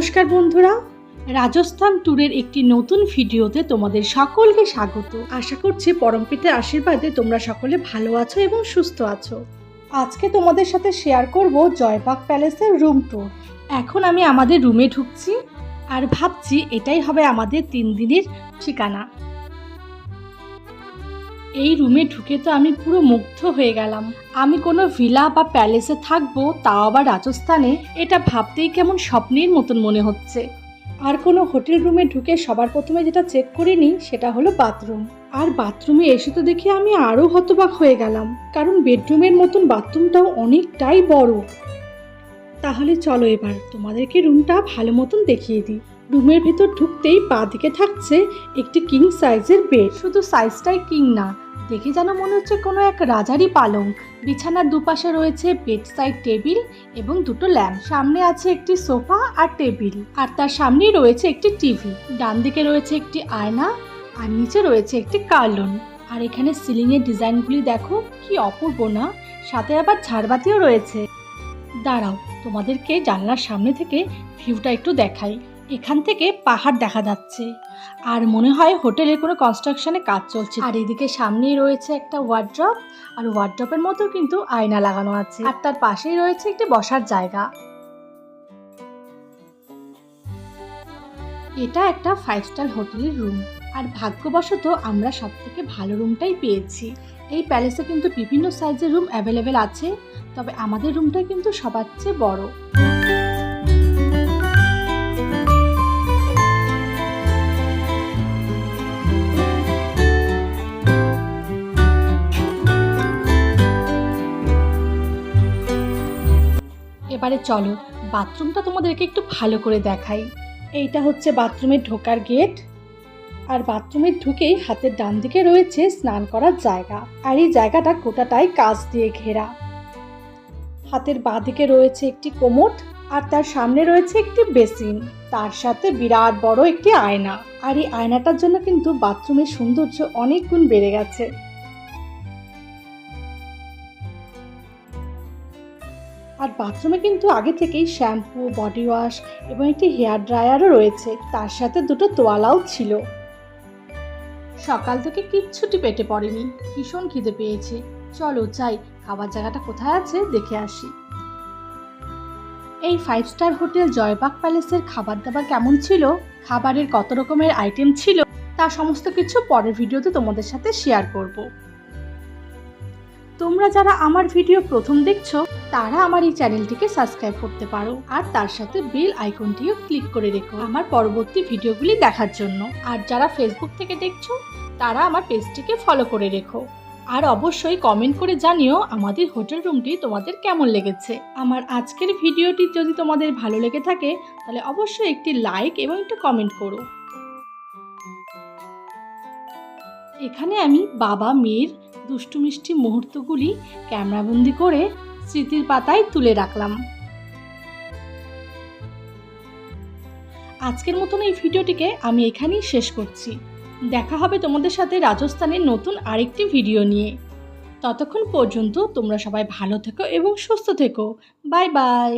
নমস্কার বন্ধুরা। রাজস্থান ট্যুরের একটি নতুন ভিডিওতে তোমাদের সকলকে স্বাগত। আশা করছি পরমপিতের আশীর্বাদে তোমরা সকলে ভালো আছো এবং সুস্থ আছো। আজকে তোমাদের সাথে শেয়ার করব জয়বাগ প্যালেসের রুম ট্যুর এখন আমি আমাদের রুমে ঢুকছি আর ভাবছি এটাই হবে আমাদের তিন দিনের ঠিকানা। এই রুমে ঢুকে তো আমি পুরো মুগ্ধ হয়ে গেলাম। আমি কোনো ভিলা বা প্যালেসে থাকব, তাও আবার রাজস্থানে, এটা ভাবতেই কেমন স্বপ্নের মতন মনে হচ্ছে। আর কোনো হোটেল রুমে ঢুকে সবার প্রথমে যেটা চেক করে নিই সেটা হলো বাথরুম। আর বাথরুমে এসে তো দেখি আমি আরও হতবাক হয়ে গেলাম, কারণ বেডরুমের মতন বাথরুমটাও অনেকটাই বড়। তাহলে চলো এবার তোমাদেরকে রুমটা ভালো মতন দেখিয়ে দিই। রুমের ভেতর ঢুকতেই পা দিকে থাকছে একটি কিং সাইজের বেড। শুধু সাইজটাই কিং না, দেখে যেন মনে হচ্ছে কোনো এক রাজারই পালং। বিছানার দুপাশে রয়েছে বেড সাইড টেবিল এবং দুটো ল্যাম্প। সামনে আছে একটি সোফা আর টেবিল, আর তার সামনেই রয়েছে একটি টিভি। ডান দিকে রয়েছে একটি আয়না, আর নিচে রয়েছে একটি কার্লন আর এখানে সিলিংয়ের ডিজাইনগুলি দেখো, কি অপূর্ব না? সাথে আবার ঝাড়বাতিও রয়েছে। দাঁড়াও, তোমাদেরকে জানলার সামনে থেকে ভিউটা একটু দেখাই। এখান থেকে পাহাড় দেখা যাচ্ছে। আর মনে হয় হোটেলের কোনো কনস্ট্রাকশনে কাজ চলছে। আর এদিকে সামনেই রয়েছে একটা ওয়ার্ড্রপ আর ওয়ার্ড্রপের মতো কিন্তু আয়না লাগানো আছে। আর তার পাশেই রয়েছে একটি বসার জায়গা। এটা একটা ফাইভ স্টার হোটেলের রুম আর ভাগ্যবশত আমরা সব থেকে ভালো রুমটাই পেয়েছি। এই প্যালেসে কিন্তু বিভিন্ন সাইজের রুম অ্যাভেলেবেল আছে, তবে আমাদের রুমটা কিন্তু সবার চেয়ে বড়। এবারে চলো, বাথরুমটা তোমাদেরকে একটু ভালো করে দেখাই। এইটা হচ্ছে বাথরুমের ঢোকার গেট। আর বাথরুমে ঢুকেই হাতের ডান দিকে রয়েছে স্নান করার জায়গা। আর এই জায়গাটা গোটাটাই কাঁচ দিয়ে ঘেরা। হাতের বাঁ দিকে রয়েছে একটি কোমোট আর তার সামনে রয়েছে একটি বেসিন। তার সাথে বিরাট বড় একটি আয়না। আর এই আয়নাটার জন্য কিন্তু বাথরুমের সৌন্দর্য অনেক গুণ বেড়ে গেছে। আর বাথরুমে কিন্তু আগে থেকেই শ্যাম্পু, বডি ওয়াশ এবং একটি হেয়ার ড্রায়ারও রয়েছে। তার সাথে দুটো তোয়ালাও ছিল। সকাল থেকে কিচ্ছুটি পেটে পড়েনি। ভীষণ খিদে পেয়েছে। চলো চাই খাবার জায়গাটা কোথায় আছে দেখে আসি। এই ফাইভ স্টার হোটেল জয়বাগ প্যালেসের খাবার দাবার কেমন ছিল? খাবারের কত রকমের আইটেম ছিল? তা সমস্ত কিছু পরের ভিডিওতে তোমাদের সাথে শেয়ার করব। তোমরা যারা আমার ভিডিও প্রথম দেখছ, তারা আমার এই চ্যানেলটিকে সাবস্ক্রাইব করতে পারো। আর তার সাথে বেল আইকনটিও ক্লিক করে রেখো আমার পরবর্তী ভিডিওগুলি দেখার জন্য। আর যারা ফেসবুক থেকে দেখছ, তারা আমার পেজটিকে ফলো করে রেখো। আর অবশ্যই কমেন্ট করে জানিও আমাদের হোটেল রুমটি তোমাদের কেমন লেগেছে। আমার আজকের ভিডিওটি যদি তোমাদের ভালো লেগে থাকে, তাহলে অবশ্যই একটি লাইক এবং একটু কমেন্ট করো। এখানে আমি বাবা, মেয়ের দুষ্টু মিষ্টি মুহূর্তগুলি ক্যামেরাবন্দি করে স্মৃতির পাতায় তুলে রাখলাম। আজকের মতন এই ভিডিওটিকে আমি এখানেই শেষ করছি। দেখা হবে তোমাদের সাথে রাজস্থানের নতুন আরেকটি ভিডিও নিয়ে। ততক্ষণ পর্যন্ত তোমরা সবাই ভালো থেকো এবং সুস্থ থেকো। Bye bye.